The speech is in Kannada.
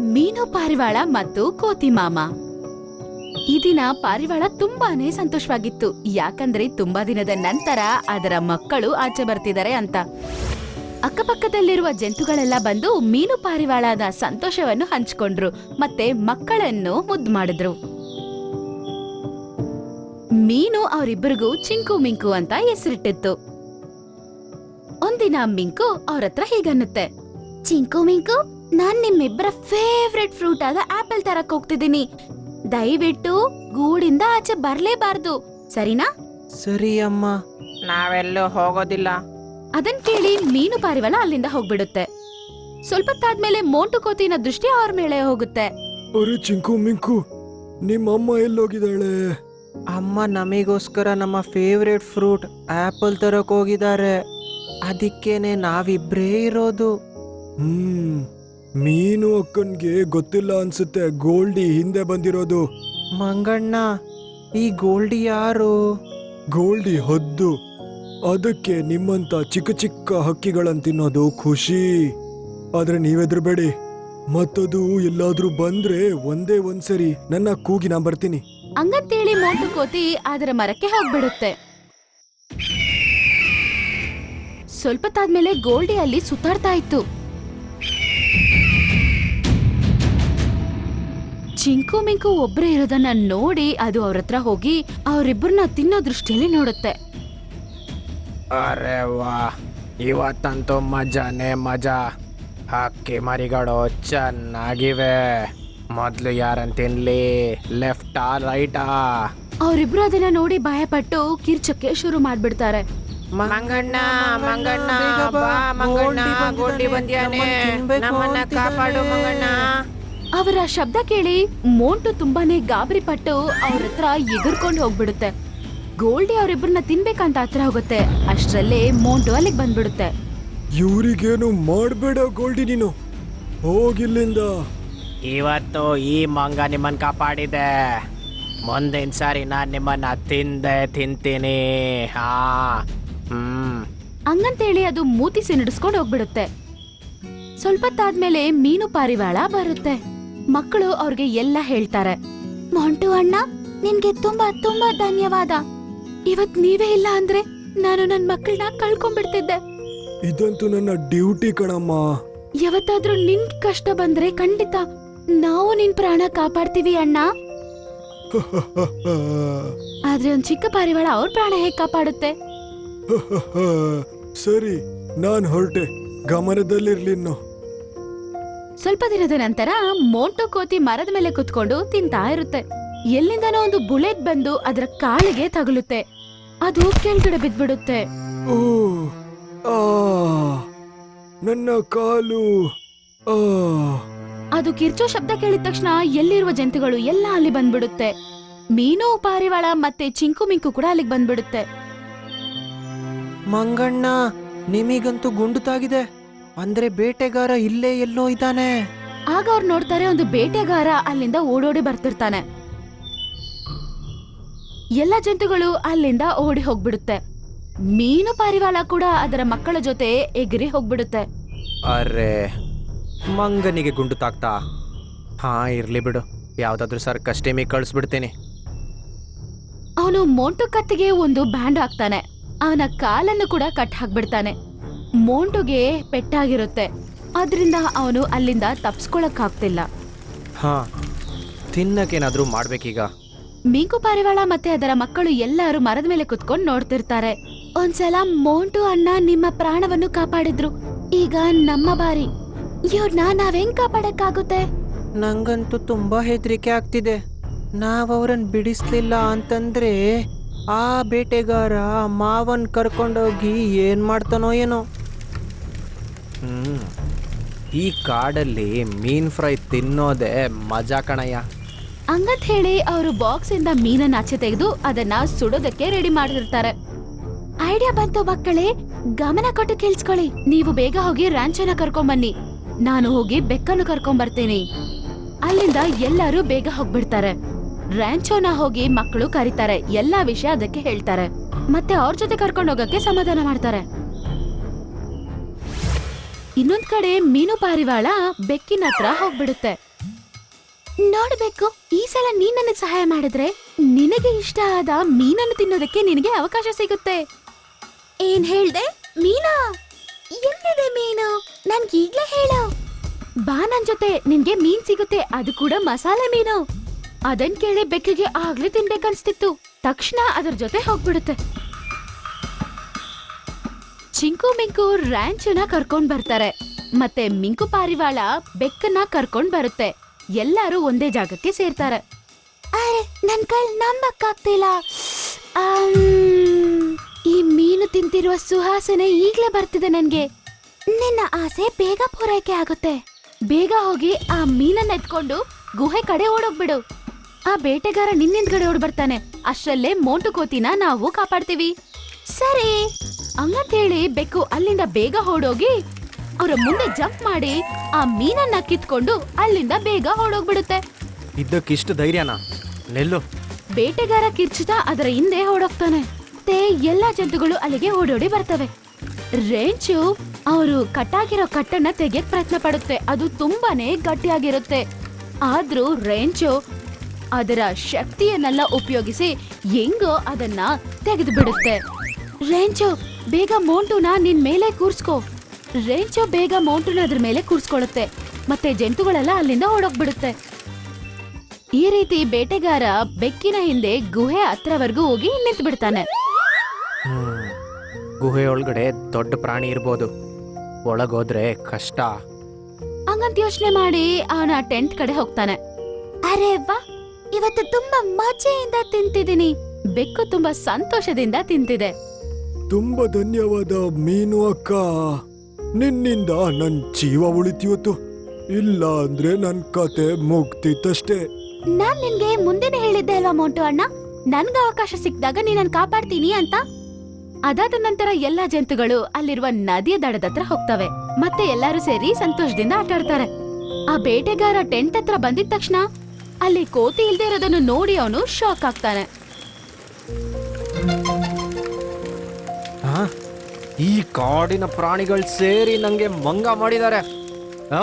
ಮೀನು ಪಾರಿವಾಳ ಮತ್ತು ಕೋತಿ ಮಾಮ. ಈ ದಿನ ಪಾರಿವಾಳ ತುಂಬಾನೇ ಸಂತೋಷವಾಗಿತ್ತು. ಯಾಕಂದ್ರೆ ತುಂಬಾ ದಿನದ ನಂತರ ಅದರ ಮಕ್ಕಳು ಆಚೆ ಬರ್ತಿದ್ದಾರೆ ಅಂತ. ಅಕ್ಕಪಕ್ಕದಲ್ಲಿರುವ ಜಂತುಗಳೆಲ್ಲ ಬಂದು ಮೀನು ಪಾರಿವಾಳದ ಸಂತೋಷವನ್ನು ಹಂಚಿಕೊಂಡ್ರು. ಮತ್ತೆ ಮಕ್ಕಳನ್ನು ಮುದ್ದು ಮಾಡಿದ್ರು. ಮೀನು ಅವರಿಬ್ಬರಿಗೂ ಚಿಂಕು ಮಿಂಕು ಅಂತ ಹೆಸರಿಟ್ಟಿತ್ತು. ಒಂದಿನ ಮಿಂಕು ಅವ್ರ ಹತ್ರ ಹೀಗನ್ನುತ್ತೆ. ಚಿಂಕು ಮಿಂಕು ನಾನ್ ನಿಮ್ಮಿಬ್ಬರ ಫೇವ್ರೆಟ್ ಫ್ರೂಟ್ ಆದ ಆಪಲ್ ತರಕ್ ಹೋಗ್ತಿದ್ದೀನಿ. ದಯವಿಟ್ಟು ಗೂಡಿಂದ ಆಚೆ ಬರ್ಲೇಬಾರ್ದು ಸರಿನಾ? ಸರಿ ಅಮ್ಮ. ನಾವೆಲ್ಲೂ ಹೋಗೋದಿಲ್ಲ. ಅದನ್ ಕೇಳಿ ಮೀನು ಪಾರಿವಾಳ ಅಲ್ಲಿಂದ ಹೋಗ್ಬಿಡುತ್ತೆ. ಸ್ವಲ್ಪ ತಾದ್ಮೇಲೆ ಮೋಂಟು ಕೋತಿನ ದೃಷ್ಟಿ ಅವ್ರ ಮೇಲೆ ಹೋಗುತ್ತೆ. ಅರೆ ಚಿಂಕು ಮಿಂಕು ನಿಮ್ಮ ಅಮ್ಮ ಎಲ್ಲೋಗಿದ್ದಾಳೆ? ಅಮ್ಮ ನಮಿಗೋಸ್ಕರ ನಮ್ಮ ಫೇವ್ರೆಟ್ ಫ್ರೂಟ್ ಆಪಲ್ ತರಕ್ ಹೋಗಿದ್ದಾರೆ. ಅದಕ್ಕೇನೆ ನಾವಿಬ್ರೇ ಇರೋದು. ಹ್ಮ್ ಮೀನು ಅಕ್ಕನ್ಗೆ ಗೊತ್ತಿಲ್ಲ ಅನ್ಸುತ್ತೆ ಗೋಲ್ಡಿ ಹಿಂದೆ ಬಂದಿರೋದು. ಮಂಗಣ್ಣ ಈ ಗೋಲ್ಡಿ ಯಾರು? ಗೋಲ್ಡಿ ಹದ್ದು. ಅದಕ್ಕೆ ನಿಮ್ಮಂತ ಚಿಕ್ಕ ಚಿಕ್ಕ ಹಕ್ಕಿಗಳನ್ ತಿನ್ನೋದು ಖುಷಿ. ಆದ್ರೆ ನೀವೆದ್ರಬೇಡಿ. ಮತ್ತದು ಎಲ್ಲಾದ್ರೂ ಬಂದ್ರೆ ಒಂದೇ ಒಂದ್ಸರಿ ನನ್ನ ಕೂಗಿ ನಾ ಬರ್ತೀನಿ. ಹಂಗಂತೇಳಿ ಮೋಟು ಕೋತಿ ಅದರ ಮರಕ್ಕೆ ಹೋಗ್ಬಿಡುತ್ತೆ. ಸ್ವಲ್ಪ ತಾದ್ಮೇಲೆ ಗೋಲ್ಡಿ ಅಲ್ಲಿ ಸುತ್ತಾಡ್ತಾ ಇತ್ತು. ಚಿಂಕು ಮಿಂಕು ಒಬ್ರೇ ಇರೋದನ್ನ ನೋಡಿ ಅದು ಅವ್ರ ಹತ್ರ ಹೋಗಿ ಅವರಿಬ್ಬರನ್ನ ತಿನ್ನೋ ದೃಷ್ಟಿಯಲ್ಲಿ ನೋಡುತ್ತೆ. ಅರೆ ವಾ ಇವತ್ತಂತೂ ಮಜಾನೇ ಮಜಾ. ಹಕ್ಕಿ ಮರಿಗಳು ಚೆನ್ನಾಗಿವೆ. ಮೊದ್ಲು ಯಾರನ್ ತಿನ್ಲಿ? ಲೆಫ್ಟಾ ರೈಟಾ? ಅವರಿಬ್ರು ಅದನ್ನ ನೋಡಿ ಭಯಪಟ್ಟು ಕಿರ್ಚಕ್ಕೆ ಶುರು ಮಾಡ್ಬಿಡ್ತಾರೆ. ಮಂಗಣ್ಣ ಮಂಗಣ್ಣ ಬಾ ಮಂಗಣ್ಣ ಗೋಲ್ಡಿ ಬಂದ್ಯಾನೆ ನಮ್ಮನ್ನ ಕಾಪಾಡು ಮಂಗಣ್ಣ. ಅವರ ಶಬ್ದ ಕೇಳಿ ಮೋಂಟು ತುಂಬಾನೇ ಗಾಬರಿ ಪಟ್ಟು ಅವ್ರ ಹತ್ರ ಎಗರ್ಕೊಂಡು ಹೋಗ್ಬಿಡುತ್ತೆ. ಗೋಲ್ಡಿ ಅವರಿಬ್ಬರನ್ನ ತಿನ್ಬೇಕಂತ ಹತ್ರ ಹೋಗುತ್ತೆ. ಅಷ್ಟರಲ್ಲೇ ಮೋಂಟು ಅಲ್ಲಿಗೆ ಬಂದ್ಬಿಡುತ್ತೆ. ಇವ್ರಿಗೇನು ಮಾಡ್ಬೇಡ ಗೋಲ್ಡಿ ನೀನು. ಹೋಗಿಲ್ಲಿಂದ ಇವತ್ತು ಈ ಮಂಗ ನಿಮ್ಮನ್ನ ಕಾಪಾಡಿದೆ. ಮುಂದಿನ ಸಾರಿ ನಾನ್ ನಿಮ್ಮನ್ನ ತಿಂದೆ ತಿಂತೀನಿ. ಹಾ. ಹ್ಮ್. ಹಂಗಂತೇಳಿ ಅದು ಮೂತಿ ಸಿನಿಡಿಸ್ಕೊಂಡು ಹೋಗ್ಬಿಡುತ್ತೆ. ಸ್ವಲ್ಪ ತಾದ್ಮೇಲೆ ಮೀನು ಪಾರಿವಾಳ ಬರುತ್ತೆ. ಮಕ್ಕಳು ಅವ್ರಿಗೆ ಎಲ್ಲ ಹೇಳ್ತಾರೆ. ಮಾಂಟು ಅಣ್ಣ ನಿನ್ಗೆ ತುಂಬಾ ತುಂಬಾ ಧನ್ಯವಾದ. ಇವತ್ ನೀವೇ ಇಲ್ಲ ಅಂದ್ರೆ ನಾನು ನನ್ ಮಕ್ಕಳನ್ನ ಕಳ್ಕೊಂಡ್ಬಿಡ್ತಿದ್ದೆ. ಇದಂತೂ ನನ್ನ ಡ್ಯೂಟಿ ಕಣಮ್ಮ. ಯಾವತ್ತಾದ್ರೂ ನಿನ್ ಕಷ್ಟ ಬಂದ್ರೆ ಖಂಡಿತ ನಾವು ನಿನ್ ಪ್ರಾಣ ಕಾಪಾಡ್ತೀವಿ ಅಣ್ಣ. ಆದ್ರೆ ಒಂದ್ ಚಿಕ್ಕ ಪಾರಿವಾಳ ಅವ್ರ ಪ್ರಾಣ ಹೇಗ್ ಕಾಪಾಡುತ್ತೆ? ಸರಿ ನಾನ್ ಹೊರಟೆ. ಗಮನದಲ್ಲಿರ್ಲಿನ್ನು ಸ್ವಲ್ಪ ದಿನದ ನಂತರ ಮೋಂಟು ಕೋತಿ ಮರದ ಮೇಲೆ ಕುತ್ಕೊಂಡು ತಿಂತಾ ಇರುತ್ತೆ. ಎಲ್ಲಿಂದನೋ ಒಂದು ಬುಲೆಟ್ ಬಂದು ಅದರ ಕಾಲಿಗೆ ತಗುಲುತ್ತೆ. ಅದು ಕೆಳಗಡೆ ಬಿದ್ಬಿಡುತ್ತೆ ಓ ಆ ನನ್ನ ಕಾಲು ಆ. ಅದು ಕಿರ್ಚೋ ಶಬ್ದ ಕೇಳಿದ ತಕ್ಷಣ ಎಲ್ಲಿರುವ ಜಂತುಗಳು ಎಲ್ಲ ಅಲ್ಲಿ ಬಂದ್ಬಿಡುತ್ತೆ. ಮೀನು ಪಾರಿವಾಳ ಮತ್ತೆ ಚಿಂಕು ಮಿಂಕು ಕೂಡ ಅಲ್ಲಿಗೆ ಬಂದ್ಬಿಡುತ್ತೆ. ಮಂಗಣ್ಣ ನಿಮಿಗಂತೂ ಗುಂಡು ತಾಗಿದೆ. ಅಂದ್ರೆ ಬೇಟೆಗಾರ ಇಲ್ಲೇ ಎಲ್ಲೋ ಇದ್ದಾನೆ. ಆಗ ಅವ್ರು ನೋಡ್ತಾರೆ ಒಂದು ಬೇಟೆಗಾರ ಅಲ್ಲಿಂದ ಓಡೋಡಿ ಬರ್ತಿರ್ತಾನೆ. ಎಲ್ಲ ಜಂತುಗಳು ಅಲ್ಲಿಂದ ಓಡಿ ಹೋಗ್ಬಿಡುತ್ತೆ. ಮೀನು ಪಾರಿವಾಳ ಕೂಡ ಅದರ ಮಕ್ಕಳ ಜೊತೆ ಎಗರಿ ಹೋಗ್ಬಿಡುತ್ತೆ. ಅರೆ ಮಂಗನಿಗೆ ಗುಂಡು ತಾಕ್ತಾ? ಹಾ ಇರ್ಲಿ ಬಿಡು. ಯಾವ್ದಾದ್ರು ಸರ್ ಮೀ ಕಳಿಸ್ಬಿಡ್ತೀನಿ. ಅವನು ಮೋಂಟು ಕತ್ತಿಗೆ ಒಂದು ಬ್ಯಾಂಡ್ ಹಾಕ್ತಾನೆ. ಅವನ ಕಾಲನ್ನು ಕೂಡ ಕಟ್ ಹಾಕ್ಬಿಡ್ತಾನೆ. ಮೋಂಟುಗೆ ಪೆಟ್ಟಾಗಿರುತ್ತೆ. ಅದರಿಂದ ಅವನು ಅಲ್ಲಿಂದ ತಪ್ಸ್ಕೊಳಕ್ ಆಗ್ತಿಲ್ಲ ಹಾ ತಿನ್ನಕ್ಕೇನಾದ್ರೂ ಮಾಡ್ಬೇಕೀಗ? ಮೀಕು ಪಾರಿವಾಳ ಮತ್ತೆ ಅದರ ಮಕ್ಕಳು ಎಲ್ಲರೂ ಮರದ ಮೇಲೆ ಕುತ್ಕೊಂಡು ನೋಡ್ತಿರ್ತಾರೆ. ಒಂದ್ಸಲ ಮೋಂಟು ಅಣ್ಣ ನಿಮ್ಮ ಪ್ರಾಣವನ್ನು ಕಾಪಾಡಿದ್ರು. ಈಗ ನಮ್ಮ ಬಾರಿ. ಇವ್ರನ್ನ ನಾವ್ ಹೆಂಗ್ ಕಾಪಾಡಕ್ಕಾಗುತ್ತೆ? ನಂಗಂತೂ ತುಂಬಾ ಹೆದರಿಕೆ ಆಗ್ತಿದೆ. ನಾವ್ ಅವ್ರನ್ನ ಬಿಡಿಸ್ಲಿಲ್ಲ ಅಂತಂದ್ರೆ ಆ ಬೇಟೆಗಾರ ಮಾವನ್ ಕರ್ಕೊಂಡೋಗಿ ಏನ್ ಮಾಡ್ತಾನೋ ಏನೋ. ಹ್ಮ್ ಈ ಕಾಡಲ್ಲಿ ಮೀನ್ ಫ್ರೈ ತಿನ್ನೋದೇ ಮಜಾ ಕಣಯ್ಯ. ಹಂಗಂತ ಹೇಳಿ ಅವರು ಬಾಕ್ಸ್ ಇಂದ ಮೀನನ್ನ ಆಚೆ ತೆಗೆದು ಅದನ್ನ ಸುಡೋದಕ್ಕೆ ರೆಡಿ ಮಾಡಿರ್ತಾರೆ. ಐಡಿಯಾ ಬಂತು ಮಕ್ಕಳೇ, ಗಮನ ಕೊಟ್ಟು ಕೇಳಿಸ್ಕೊಳ್ಳಿ. ನೀವು ಬೇಗ ಹೋಗಿ ರಾಂಚನ ಕರ್ಕೊಂಡ್ ಬನ್ನಿ ನಾನು ಹೋಗಿ ಬೆಕ್ಕನ್ನು ಕರ್ಕೊಂಡ್ ಬರ್ತೀನಿ ಅಲ್ಲಿಂದ ಎಲ್ಲರೂ ಬೇಗ ಹೋಗ್ಬಿಡ್ತಾರೆ. ರ್ಯಾಂಚೋನ ಹೋಗಿ ಮಕ್ಕಳು ಕರೀತಾರೆ. ಎಲ್ಲಾ ವಿಷಯ ಅದಕ್ಕೆ ಹೇಳ್ತಾರೆ. ಮತ್ತೆ ಅವ್ರ ಜೊತೆ ಕರ್ಕೊಂಡು ಹೋಗಕ್ಕೆ ಸಮಾಧಾನ ಮಾಡ್ತಾರೆ. ಇನ್ನೊಂದ್ ಕಡೆ ಮೀನು ಪಾರಿವಾಳ ಬೆಕ್ಕಿನ ಹತ್ರ ಹೋಗ್ಬಿಡುತ್ತೆ. ನೋಡ್ಬೇಕು, ಈ ಸಲ ನೀನ್ ನನಗ್ ಸಹಾಯ ಮಾಡಿದ್ರೆ ನಿನಗೆ ಇಷ್ಟ ಆದ ಮೀನನ್ನು ತಿನ್ನೋದಕ್ಕೆ ನಿನಗೆ ಅವಕಾಶ ಸಿಗುತ್ತೆ. ಏನ್ ಹೇಳ್ದೆ? ಮೀನಾ? ಎಲ್ಲಿದೆ ಮೀನು? ನನ್ಗೆ ಈಗ್ಲೇ ಹೇಳು. ಬಾ ನನ್ ಜೊತೆ, ನಿನ್ಗೆ ಮೀನ್ ಸಿಗುತ್ತೆ, ಅದು ಕೂಡ ಮಸಾಲೆ ಮೀನು. ಅದನ್ ಕೇಳಿ ಬೆಕ್ಕಿಗೆ ಆಗ್ಲೇ ತಿನ್ಬೇಕನ್ಸ್ತಿತ್ತು. ತಕ್ಷಣ ಅದ್ರ ಜೊತೆ ಹೋಗ್ಬಿಡುತ್ತೆ. ಚಿಂಕು ಮಿಂಕು ರ್ಯಾಂಚನ ಕರ್ಕೊಂಡ್ ಬರ್ತಾರೆ. ಮತ್ತೆ ಮಿಂಕು ಪಾರಿವಾಳ ಬೆಕ್ಕನ್ನ ಕರ್ಕೊಂಡ್ ಬರುತ್ತೆ. ಎಲ್ಲರೂ ಒಂದೇ ಜಾಗಕ್ಕೆ ಸೇರ್ತಾರೆ. ಅರೆ ನನ್ ಕೈ ನಂಬಕ್ಕಾಗ್ತಿಲ್ಲ. ಆಮ್, ಈ ಮೀನು ತಿಂತಿರುವ ಸುಹಾಸನೆ ಈಗ್ಲೇ ಬರ್ತಿದೆ ನನ್ಗೆ. ನಿನ್ನ ಆಸೆ ಬೇಗ ಪೂರೈಕೆ ಆಗುತ್ತೆ. ಬೇಗ ಹೋಗಿ ಆ ಮೀನನ್ನ ಎತ್ಕೊಂಡು ಗುಹೆ ಕಡೆ ಓಡೋಗ್ಬಿಡು. ಆ ಬೇಟೆಗಾರ ನಿನ್ನಿಂದ್ಗಡೆ ಓಡ್ ಬರ್ತಾನೆ ಅಷ್ಟರಲ್ಲೇ ಮೋಂಟು ಕೋತಿನ ನಾವು ಕಾಪಾಡ್ತೀವಿ. ಸರಿ. ಹಂಗಂತ ಹೇಳಿ ಬೆಕ್ಕು ಅಲ್ಲಿಂದ ಬೇಗ ಹೊಡೋಗಿ ಅವರ ಮುಂದೆ ಜಂಪ್ ಮಾಡಿ ಆ ಮೀನನ್ನ ಕಿತ್ಕೊಂಡು ಅಲ್ಲಿಂದ ಬೇಗ ಓಡೋಗ್ಬಿಡುತ್ತೆ. ಇದ್ದಕ್ಕಿಷ್ಟು ಧೈರ್ಯನಾ. ನೆಲ್ಲು. ಬೇಟೆಗಾರ ಕಿರ್ಚಿತ ಅದರ ಹಿಂದೆ ಓಡೋಗ್ತಾನೆ. ಮತ್ತೆ ಎಲ್ಲಾ ಜಂತುಗಳು ಅಲ್ಲಿಗೆ ಓಡೋಡಿ ಬರ್ತವೆ. ರೇಂಚು ಅವರು ಕಟ್ಟಾಗಿರೋ ಕಟ್ಟನ್ನ ತೆಗೆಯಕ್ ಪ್ರಯತ್ನ ಪಡುತ್ತೆ. ಅದು ತುಂಬಾನೇ ಗಟ್ಟಿಯಾಗಿರುತ್ತೆ. ಆದ್ರೂ ರೇಂಚು ಅದರ ಶಕ್ತಿಯನ್ನೆಲ್ಲ ಉಪಯೋಗಿಸಿ ಹೆಂಗೋ ಅದನ್ನ ತೆಗೆದು ಬಿಡುತ್ತೆ ರೇಂಚು ಬೇಗ ಮೋಂಟುನ ನಿನ್ ಮೇಲೆ ಕೂರ್ಸ್ಕೋ. ರೇಂಚೋ ಬೇಗ ಮೋಂಟುನ ಅದ್ರ ಮೇಲೆ ಕೂರ್ಸ್ಕೊಳ್ಳುತ್ತೆ ಮತ್ತೆ ಜಂತುಗಳೆಲ್ಲ ಅಲ್ಲಿಂದ ಓಡೋಗ್ಬಿಡುತ್ತೆ. ಈ ರೀತಿ ಬೇಟೆಗಾರ ಬೆಕ್ಕಿನ ಹಿಂದೆ ಗುಹೆ ಹತ್ರವರೆಗೂ ಹೋಗಿ ನಿಂತು ಬಿಡ್ತಾನೆ. ಗುಹೆ ಒಳಗಡೆ ದೊಡ್ಡ ಪ್ರಾಣಿ ಇರ್ಬೋದು. ಒಳಗೋದ್ರೆ ಕಷ್ಟ. ಹಂಗಂತ ಯೋಚನೆ ಮಾಡಿ ಅವನ ಟೆಂಟ್ ಕಡೆ ಹೋಗ್ತಾನೆ. ಅರೆ ವಾ ಇವತ್ತು ತುಂಬಾ ಮಜೆಯಿಂದ ತಿಂತಿದ್ದೀನಿ. ಬೆಕ್ಕು ತುಂಬಾ ಸಂತೋಷದಿಂದ ತಿಂತಿದೆ. ತುಂಬಾ ಧನ್ಯವಾದ ಮೀನು ಅಕ್ಕ. ನಿನ್ನಿಂದ ನನ್ ಜೀವ ಉಳಿತಿವತ್ತು ಇಲ್ಲ ಅಂದ್ರೆ ನನ್ ಕತೆ ಮುಗ್ತಿತ್ತಷ್ಟೇ ನಾನ್ ನಿನ್ಗೆ ಮುಂದೆನೆ ಹೇಳಿದ್ದೆ ಅಲ್ವಾ ಮೋಂಟು ಅಣ್ಣ? ನನ್ಗ ಅವಕಾಶ ಸಿಕ್ಕಿದಾಗ ನೀನನ್ ಕಾಪಾಡ್ತೀನಿ ಅಂತ. ಅದಾದ ನಂತರ ಎಲ್ಲಾ ಜಂತುಗಳು ಅಲ್ಲಿರುವ ನದಿಯ ದಡದ ಹತ್ರ ಹೋಗ್ತವೆ. ಮತ್ತೆ ಎಲ್ಲರೂ ಸೇರಿ ಸಂತೋಷದಿಂದ ಆಟಾಡ್ತಾರೆ ಆ ಬೇಟೆಗಾರ ಟೆಂಟ್ ಹತ್ರ ಬಂದಿದ ತಕ್ಷಣ ಅಲ್ಲಿ ಕೋತಿ ಇಲ್ದೇ ಇರೋದನ್ನು ನೋಡಿ ಅವನು ಶಾಕ್ ಆಗ್ತಾನೆ? ಈ ಕಾಡಿನ ಪ್ರಾಣಿಗಳು ಸೇರಿ ನಂಗೆ ಮಂಗ ಮಾಡಿದ್ದಾರೆ. ಆ